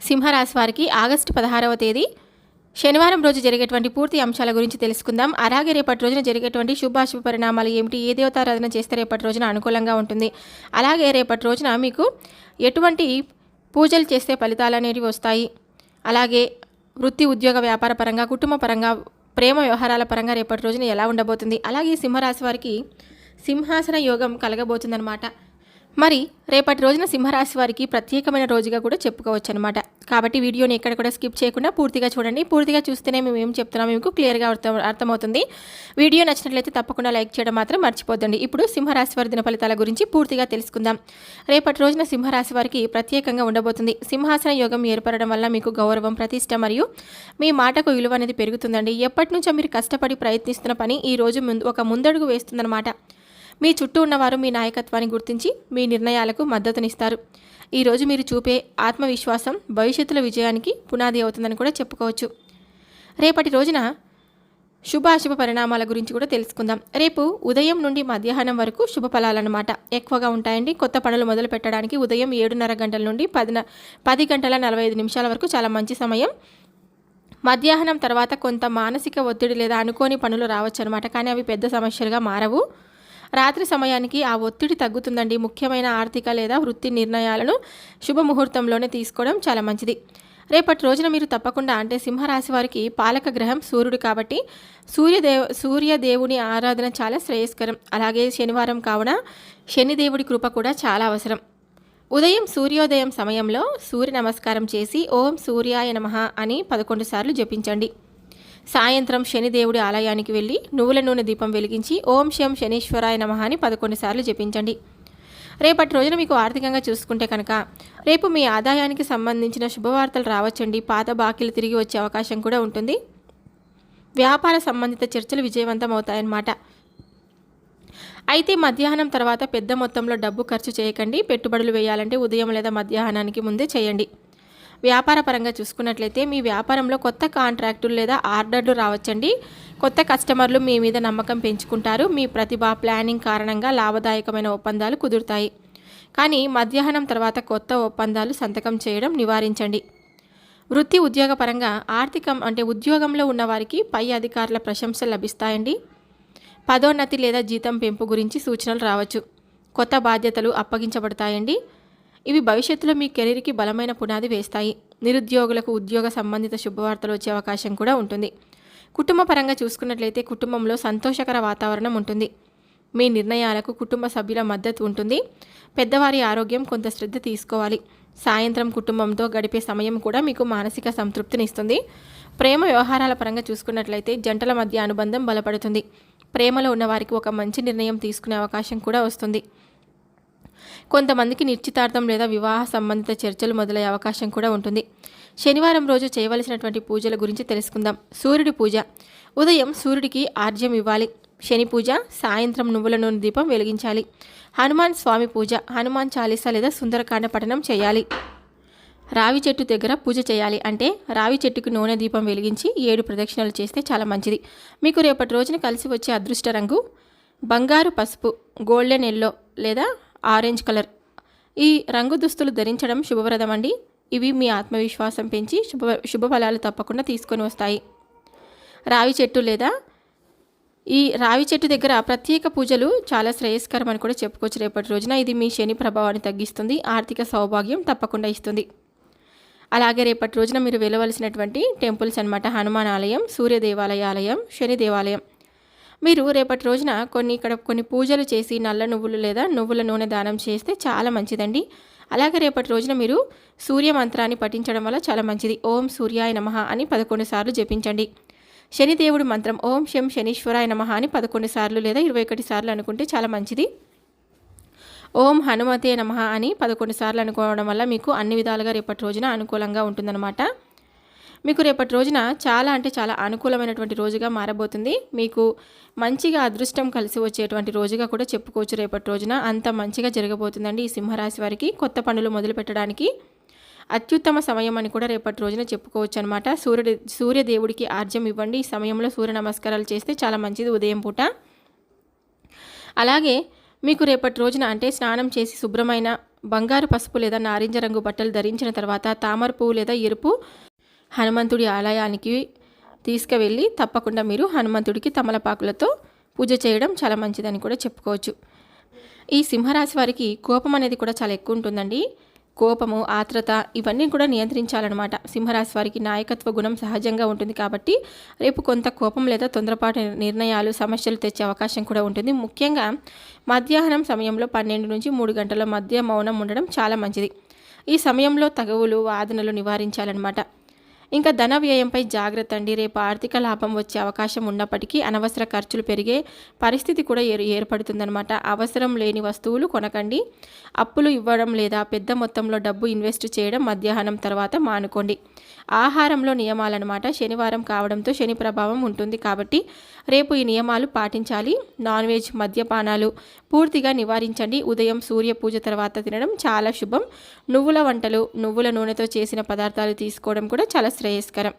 సింహరాశి వారికి ఆగస్టు పదహారవ తేదీ శనివారం రోజు జరిగేటువంటి పూర్తి అంశాల గురించి తెలుసుకుందాం. అలాగే రేపటి రోజున జరిగేటువంటి శుభాశుభ పరిణామాలు ఏమిటి? ఏ దేవతారాధన చేస్తే రేపటి రోజున అనుకూలంగా ఉంటుంది? అలాగే రేపటి రోజున మీకు ఎటువంటి పూజలు చేస్తే ఫలితాలు అనేవి వస్తాయి? అలాగే వృత్తి ఉద్యోగ వ్యాపార పరంగా కుటుంబ పరంగా ప్రేమ వ్యవహారాల పరంగా రేపటి రోజున ఎలా ఉండబోతుంది? అలాగే సింహరాశి వారికి సింహాసన యోగం కలగబోతుందన్నమాట. మరి రేపటి రోజున సింహరాశి వారికి ప్రత్యేకమైన రోజుగా కూడా చెప్పుకోవచ్చు అనమాట కాబట్టి వీడియోని ఎక్కడ కూడా స్కిప్ చేయకుండా పూర్తిగా చూడండి. పూర్తిగా చూస్తేనే మేము ఏం చెప్తున్నాం మీకు క్లియర్గా అర్థం అర్థమవుతుంది. వీడియో నచ్చినట్లయితే తప్పకుండా లైక్ చేయడం మాత్రం మర్చిపోద్దండి. ఇప్పుడు సింహరాశి వారి దిన ఫలితాల గురించి పూర్తిగా తెలుసుకుందాం. రేపటి రోజున సింహరాశి వారికి ప్రత్యేకంగా ఉండబోతుంది. సింహాసన యోగం ఏర్పడడం వల్ల మీకు గౌరవం ప్రతిష్ట మరియు మీ మాటకు విలువ అనేది పెరుగుతుందండి. ఎప్పటి నుంచో మీరు కష్టపడి ప్రయత్నిస్తున్న పని ఈ రోజు ముందు ఒక ముందడుగు వేస్తుందన్నమాట. మీ చుట్టూ ఉన్నవారు మీ నాయకత్వాన్ని గుర్తించి మీ నిర్ణయాలకు మద్దతునిస్తారు. ఈరోజు మీరు చూపే ఆత్మవిశ్వాసం భవిష్యత్తులో విజయానికి పునాది అవుతుందని కూడా చెప్పుకోవచ్చు. రేపటి రోజున శుభ అశుభ పరిణామాల గురించి కూడా తెలుసుకుందాం. రేపు ఉదయం నుండి మధ్యాహ్నం వరకు శుభ ఫలాలన్నమాట. ఎక్కువగా ఉంటాయండి. కొత్త పనులు మొదలు పెట్టడానికి ఉదయం ఏడున్నర గంటల నుండి పదిన పది గంటల నలభై ఐదు నిమిషాల వరకు చాలా మంచి సమయం. మధ్యాహ్నం తర్వాత కొంత మానసిక ఒత్తిడి లేదా అనుకోని పనులు రావచ్చు అనమాట కానీ అవి పెద్ద సమస్యలుగా మారవు. రాత్రి సమయానికి ఆ ఒత్తిడి తగ్గుతుందండి. ముఖ్యమైన ఆర్థిక లేదా వృత్తి నిర్ణయాలను శుభముహూర్తంలోనే తీసుకోవడం చాలా మంచిది. రేపటి రోజున మీరు తప్పకుండా అంటే సింహరాశి వారికి పాలక గ్రహం సూర్యుడు కాబట్టి సూర్యదేవ సూర్యదేవుని ఆరాధన చాలా శ్రేయస్కరం. అలాగే శనివారం కావున శనిదేవుడి కృప కూడా చాలా అవసరం. ఉదయం సూర్యోదయం సమయంలో సూర్య నమస్కారం చేసి ఓం సూర్యాయ నమః అని పదకొండు సార్లు జపించండి. సాయంత్రం శనిదేవుడి ఆలయానికి వెళ్ళి నువ్వుల నూనె దీపం వెలిగించి ఓం శం శనీశ్వరాయ నమ అని పదకొండు సార్లు జపించండి. రేపటి రోజున మీకు ఆర్థికంగా చూసుకుంటే కనుక రేపు మీ ఆదాయానికి సంబంధించిన శుభవార్తలు రావచ్చండి. పాత బాకీలు తిరిగి వచ్చే అవకాశం కూడా ఉంటుంది. వ్యాపార సంబంధిత చర్చలు విజయవంతం అవుతాయన్నమాట అయితే మధ్యాహ్నం తర్వాత పెద్ద మొత్తంలో డబ్బు ఖర్చు చేయకండి. పెట్టుబడులు వేయాలంటే ఉదయం లేదా మధ్యాహ్నానికి ముందే చేయండి. వ్యాపార పరంగా చూసుకున్నట్లయితే మీ వ్యాపారంలో కొత్త కాంట్రాక్టులు లేదా ఆర్డర్లు రావచ్చండి. కొత్త కస్టమర్లు మీ మీద నమ్మకం పెంచుకుంటారు. మీ ప్రతిభ ప్లానింగ్ కారణంగా లాభదాయకమైన ఒప్పందాలు కుదురుతాయి. కానీ మధ్యాహ్నం తర్వాత కొత్త ఒప్పందాలు సంతకం చేయడం నివారించండి. వృత్తి ఉద్యోగపరంగా ఆర్థికం అంటే ఉద్యోగంలో ఉన్న వారికి పై అధికారుల ప్రశంసలు లభిస్తాయండి. పదోన్నతి లేదా జీతం పెంపు గురించి సూచనలు రావచ్చు. కొత్త బాధ్యతలు అప్పగించబడతాయండి. ఇవి భవిష్యత్తులో మీ కెరీర్కి బలమైన పునాది వేస్తాయి. నిరుద్యోగులకు ఉద్యోగ సంబంధిత శుభవార్తలు వచ్చే అవకాశం కూడా ఉంటుంది. కుటుంబ పరంగా చూసుకున్నట్లయితే కుటుంబంలో సంతోషకర వాతావరణం ఉంటుంది. మీ నిర్ణయాలకు కుటుంబ సభ్యుల మద్దతు ఉంటుంది. పెద్దవారి ఆరోగ్యం కొంత శ్రద్ధ తీసుకోవాలి. సాయంత్రం కుటుంబంతో గడిపే సమయం కూడా మీకు మానసిక సంతృప్తినిస్తుంది. ప్రేమ వ్యవహారాల పరంగా చూసుకున్నట్లయితే జంటల మధ్య అనుబంధం బలపడుతుంది. ప్రేమలో ఉన్నవారికి ఒక మంచి నిర్ణయం తీసుకునే అవకాశం కూడా వస్తుంది. కొంతమందికి నిశ్చితార్థం లేదా వివాహ సంబంధిత చర్చలు మొదలయ్యే అవకాశం కూడా ఉంటుంది. శనివారం రోజు చేయవలసినటువంటి పూజల గురించి తెలుసుకుందాం. సూర్యుడి పూజ. ఉదయం సూర్యుడికి ఆర్జ్యం ఇవ్వాలి. శని పూజ సాయంత్రం నువ్వుల నూనె దీపం వెలిగించాలి. హనుమాన్ స్వామి పూజ హనుమాన్ చాలీసా లేదా సుందరకాండ పఠనం చేయాలి. రావి చెట్టు దగ్గర పూజ చేయాలి అంటే రావి చెట్టుకు నూనె దీపం వెలిగించి ఏడు ప్రదక్షిణలు చేస్తే చాలా మంచిది. మీకు రేపటి రోజున కలిసి వచ్చే అదృష్ట రంగు బంగారు పసుపు గోల్డెన్ ఎల్లో లేదా ఆరెంజ్ కలర్. ఈ రంగు దుస్తులు ధరించడం శుభప్రదం అండి ఇవి మీ ఆత్మవిశ్వాసం పెంచి శుభ శుభ ఫలాలు తప్పకుండా తీసుకొని వస్తాయి. రావి చెట్టు లేదా? ఈ రావి చెట్టు దగ్గర ప్రత్యేక పూజలు చాలా శ్రేయస్కరం అని కూడా చెప్పుకోవచ్చు. రేపటి రోజున ఇది మీ శని ప్రభావాన్ని తగ్గిస్తుంది. ఆర్థిక సౌభాగ్యం తప్పకుండా ఇస్తుంది. అలాగే రేపటి రోజున మీరు వెళ్ళవలసినటువంటి టెంపుల్స్ అనమాట హనుమాన్ ఆలయం సూర్య దేవాలయ ఆలయం శని దేవాలయం. మీరు రేపటి రోజున కొన్ని ఇక్కడ కొన్ని పూజలు చేసి నల్ల నువ్వులు లేదా నువ్వుల నూనె దానం చేస్తే చాలా మంచిదండి. అలాగే రేపటి రోజున మీరు సూర్య మంత్రాన్ని పఠించడం వల్ల చాలా మంచిది. ఓం సూర్యాయ నమ అని పదకొండు సార్లు జపించండి. శనిదేవుడి మంత్రం ఓం శం శనీశ్వరాయ నమ అని పదకొండు సార్లు లేదా ఇరవై ఒకటి సార్లు అనుకుంటే చాలా మంచిది. ఓం హనుమతే నమః అని పదకొండు సార్లు అనుకోవడం వల్ల మీకు అన్ని విధాలుగా రేపటి రోజున అనుకూలంగా ఉంటుందన్నమాట. మీకు రేపటి రోజున చాలా అంటే చాలా అనుకూలమైనటువంటి రోజుగా మారబోతుంది. మీకు మంచిగా అదృష్టం కలిసి వచ్చేటువంటి రోజుగా కూడా చెప్పుకోవచ్చు రేపటి రోజున. అంత మంచిగా జరగబోతుందండి ఈ సింహరాశి వారికి. కొత్త పనులు మొదలు పెట్టడానికి అత్యుత్తమ సమయం అని కూడా రేపటి రోజున చెప్పుకోవచ్చు అనమాట సూర్యుడి సూర్యదేవుడికి ఆర్జ్యం ఇవ్వండి. ఈ సమయంలో సూర్య నమస్కారాలు చేస్తే చాలా మంచిది ఉదయం పూట. అలాగే మీకు రేపటి రోజున అంటే స్నానం చేసి శుభ్రమైన బంగారు పసుపు లేదా నారింజ రంగు బట్టలు ధరించిన తర్వాత తామర పువ్వు లేదా ఎరుపు హనుమంతుడి ఆలయానికి తీసుకువెళ్ళి తప్పకుండా మీరు హనుమంతుడికి తమలపాకులతో పూజ చేయడం చాలా మంచిదని కూడా చెప్పుకోవచ్చు. ఈ సింహరాశి వారికి కోపం అనేది కూడా చాలా ఎక్కువ ఉంటుందండి. కోపము ఆత్రత ఇవన్నీ కూడా నియంత్రించాలన్నమాట. సింహరాశి వారికి నాయకత్వ గుణం సహజంగా ఉంటుంది కాబట్టి రేపు కొంత కోపం లేదా తొందరపాటు నిర్ణయాలు సమస్యలు తెచ్చే అవకాశం కూడా ఉంటుంది. ముఖ్యంగా మధ్యాహ్నం సమయంలో పన్నెండు నుంచి మూడు గంటల మధ్య మౌనం ఉండడం చాలా మంచిది. ఈ సమయంలో తగవులు వాదనలు నివారించాలన్నమాట. ఇంకా ధన వ్యయంపై జాగ్రత్త అండి రేపు ఆర్థిక లాభం వచ్చే అవకాశం ఉన్నప్పటికీ అనవసర ఖర్చులు పెరిగే పరిస్థితి కూడా ఏర్ ఏర్పడుతుందనమాట అవసరం లేని వస్తువులు కొనకండి. అప్పులు ఇవ్వడం లేదా పెద్ద మొత్తంలో డబ్బు ఇన్వెస్ట్ చేయడం మధ్యాహ్నం తర్వాత మానుకోండి. ఆహారంలో నియమాలన్నమాట. శనివారం కావడంతో శని ప్రభావం ఉంటుంది కాబట్టి రేపు ఈ నియమాలు పాటించాలి. నాన్ వెజ్ మద్యపానాలు పూర్తిగా నివారించండి. ఉదయం సూర్య పూజ తర్వాత తినడం చాలా శుభం. నువ్వుల వంటలు నువ్వుల నూనెతో చేసిన పదార్థాలు తీసుకోవడం కూడా చాలా శ్రేయస్కరం.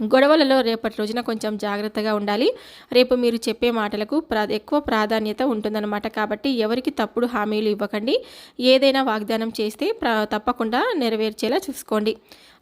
గొడవలలో రేపటి రోజున కొంచెం జాగ్రత్తగా ఉండాలి. రేపు మీరు చెప్పే మాటలకు ప్రా ఎక్కువ ప్రాధాన్యత ఉంటుందన్నమాట. కాబట్టి ఎవరికి తప్పుడు హామీలు ఇవ్వకండి. ఏదైనా వాగ్దానం చేస్తే తప్పకుండా నెరవేర్చేలా చూసుకోండి.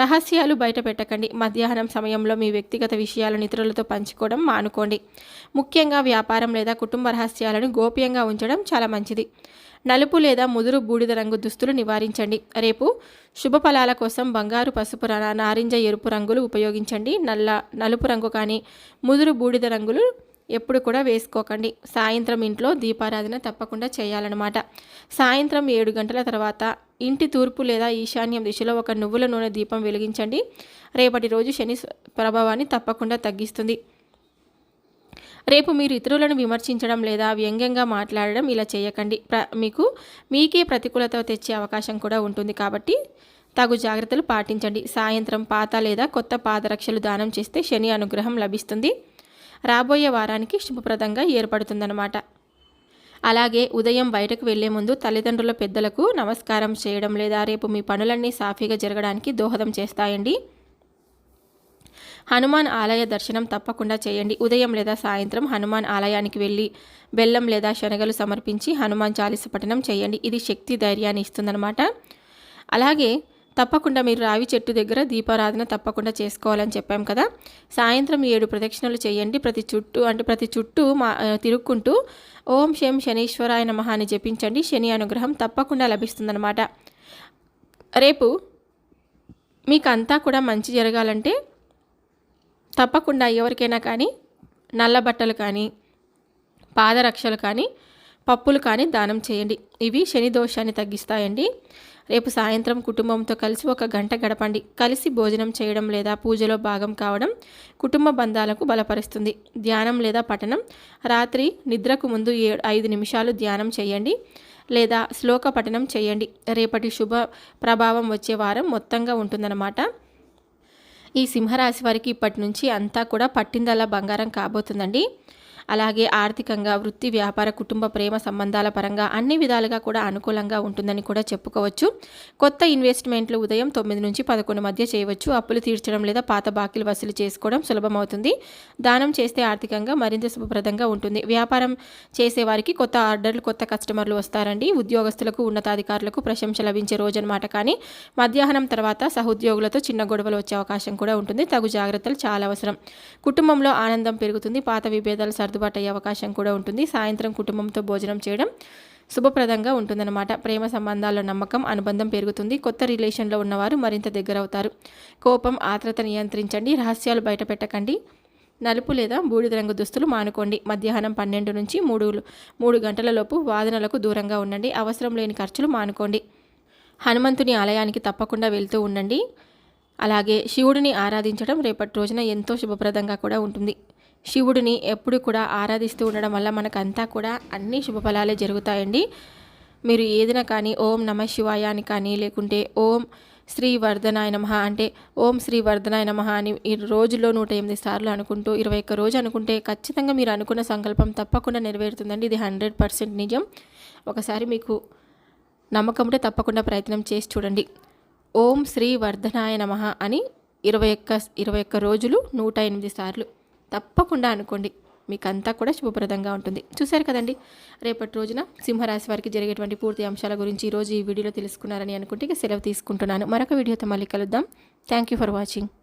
రహస్యాలు బయట పెట్టకండి. మధ్యాహ్నం సమయంలో మీ వ్యక్తిగత విషయాలను ఇతరులతో పంచుకోవడం మానుకోండి. ముఖ్యంగా వ్యాపారం లేదా కుటుంబ రహస్యాలను గోప్యంగా ఉంచడం చాలా మంచిది. నలుపు లేదా ముదురు బూడిద రంగు దుస్తులు నివారించండి. రేపు శుభ ఫలాల కోసం బంగారు పసుపు నారింజ ఎరుపు రంగులు ఉపయోగించండి. నల్ల నలుపు రంగు కానీ ముదురు బూడిద రంగులు ఎప్పుడు కూడా వేసుకోకండి. సాయంత్రం ఇంట్లో దీపారాధన తప్పకుండా చేయాలన్నమాట. సాయంత్రం ఏడు గంటల తర్వాత ఇంటి తూర్పు లేదా ఈశాన్యం దిశలో ఒక నువ్వుల నూనె దీపం వెలిగించండి. రేపటి రోజు శని ప్రభావాన్ని తప్పకుండా తగ్గిస్తుంది. రేపు మీరు ఇతరులను విమర్శించడం లేదా వ్యంగ్యంగా మాట్లాడడం ఇలా చేయకండి. ప్ర మీకు మీకే ప్రతికూలత తెచ్చే అవకాశం కూడా ఉంటుంది కాబట్టి తగు జాగ్రత్తలు పాటించండి. సాయంత్రం పాత లేదా కొత్త పాదరక్షలు దానం చేస్తే శని అనుగ్రహం లభిస్తుంది. రాబోయే వారానికి శుభప్రదంగా ఏర్పడుతుందన్నమాట. అలాగే ఉదయం బయటకు వెళ్ళే ముందు తల్లిదండ్రుల పెద్దలకు నమస్కారం చేయడం లేదా రేపు మీ పనులన్నీ సాఫీగా జరగడానికి దోహదం చేస్తాయండి. హనుమాన్ ఆలయ దర్శనం తప్పకుండా చేయండి. ఉదయం లేదా సాయంత్రం హనుమాన్ ఆలయానికి వెళ్ళి బెల్లం లేదా శనగలు సమర్పించి హనుమాన్ చాలీస పఠనం చేయండి. ఇది శక్తి ధైర్యాన్ని ఇస్తుందన్నమాట. అలాగే తప్పకుండా మీరు రావి చెట్టు దగ్గర దీపారాధన తప్పకుండా చేసుకోవాలని చెప్పాం కదా. సాయంత్రం ఏడు ప్రదక్షిణలు చేయండి. ప్రతి చుట్టూ అంటే ప్రతి చుట్టూ మా తిరుక్కుంటూ ఓం శం శనీశ్వరాయ నమః అని జపించండి. శని అనుగ్రహం తప్పకుండా లభిస్తుందన్నమాట. రేపు మీకు అంతా కూడా మంచి జరగాలంటే తప్పకుండా ఎవరికైనా కానీ నల్ల బట్టలు కానీ పాదరక్షలు కానీ పప్పులు కానీ దానం చేయండి. ఇవి శని దోషాన్ని తగ్గిస్తాయండి. రేపు సాయంత్రం కుటుంబంతో కలిసి ఒక గంట గడపండి. కలిసి భోజనం చేయడం లేదా పూజలో భాగం కావడం కుటుంబ బంధాలకు బలపరుస్తుంది. ధ్యానం లేదా పఠనం రాత్రి నిద్రకు ముందు ఏడు ఐదు నిమిషాలు ధ్యానం చేయండి లేదా శ్లోక పఠనం చేయండి. రేపటి శుభ ప్రభావం వచ్చే వారం మొత్తంగా ఉంటుందన్నమాట. ఈ సింహరాశి వారికి ఇప్పటి నుంచి అంతా కూడా పట్టిందల్లా బంగారం కాబోతుందండి. అలాగే ఆర్థికంగా వృత్తి వ్యాపార కుటుంబ ప్రేమ సంబంధాల పరంగా అన్ని విధాలుగా కూడా అనుకూలంగా ఉంటుందని కూడా చెప్పుకోవచ్చు. కొత్త ఇన్వెస్ట్మెంట్లు ఉదయం తొమ్మిది నుంచి పదకొండు మధ్య చేయవచ్చు. అప్పులు తీర్చడం లేదా పాత బాకీలు వసూలు చేసుకోవడం సులభమవుతుంది. దానం చేస్తే ఆర్థికంగా మరింత శుభప్రదంగా ఉంటుంది. వ్యాపారం చేసేవారికి కొత్త ఆర్డర్లు కొత్త కస్టమర్లు వస్తారండి. ఉద్యోగస్తులకు ఉన్నతాధికారులకు ప్రశంస లభించే రోజనమాట కానీ మధ్యాహ్నం తర్వాత సహోద్యోగులతో చిన్న గొడవలు వచ్చే అవకాశం కూడా ఉంటుంది. తగు జాగ్రత్తలు చాలా అవసరం. కుటుంబంలో ఆనందం పెరుగుతుంది. పాత విభేదాలు సర్దు సర్దుబాటు అయ్యే అవకాశం కూడా ఉంటుంది. సాయంత్రం కుటుంబంతో భోజనం చేయడం శుభప్రదంగా ఉంటుందన్నమాట. ప్రేమ సంబంధాల్లో నమ్మకం అనుబంధం పెరుగుతుంది. కొత్త రిలేషన్లో ఉన్నవారు మరింత దగ్గరవుతారు. కోపం ఆత్రత నియంత్రించండి. రహస్యాలు బయట పెట్టకండి నలుపు లేదా బూడిద రంగు దుస్తులు మానుకోండి. మధ్యాహ్నం పన్నెండు నుంచి మూడు మూడు గంటలలోపు వాదనలకు దూరంగా ఉండండి. అవసరం లేని ఖర్చులు మానుకోండి. హనుమంతుని ఆలయానికి తప్పకుండా వెళ్తూ ఉండండి. అలాగే శివుడిని ఆరాధించడం రేపటి రోజున ఎంతో శుభప్రదంగా కూడా ఉంటుంది. శివుడిని ఎప్పుడు కూడా ఆరాధిస్తూ ఉండడం వల్ల మనకంతా కూడా అన్ని శుభఫలాలే జరుగుతాయండి. మీరు ఏదైనా కానీ ఓం నమ శివాయ అని కానీ లేకుంటే ఓం శ్రీ వర్ధనాయ నమ అంటే ఓం శ్రీ వర్ధనాయ నమ అని ఈ రోజులో నూట ఎనిమిది సార్లు అనుకుంటూ ఇరవై ఒక్క రోజు అనుకుంటే ఖచ్చితంగా మీరు అనుకున్న సంకల్పం తప్పకుండా నెరవేరుతుందండి. ఇది హండ్రెడ్ పర్సెంట్ నిజం. ఒకసారి మీకు నమ్మకం ఉంటే తప్పకుండా ప్రయత్నం చేసి చూడండి. ఓం శ్రీ వర్ధనాయ నమ అని ఇరవై ఒక్క ఇరవై ఒక్క రోజులు నూట ఎనిమిది సార్లు తప్పకుండా అనుకోండి. మీకంతా కూడా శుభప్రదంగా ఉంటుంది. చూశారు కదండి? రేపటి రోజున సింహరాశి వారికి జరిగేటువంటి పూర్తి అంశాల గురించి ఈరోజు ఈ వీడియోలో తెలుసుకున్నారని అనుకుంటే సెలవు తీసుకుంటున్నాను. మరొక వీడియోతో మళ్ళీ కలుద్దాం. Thank you for watching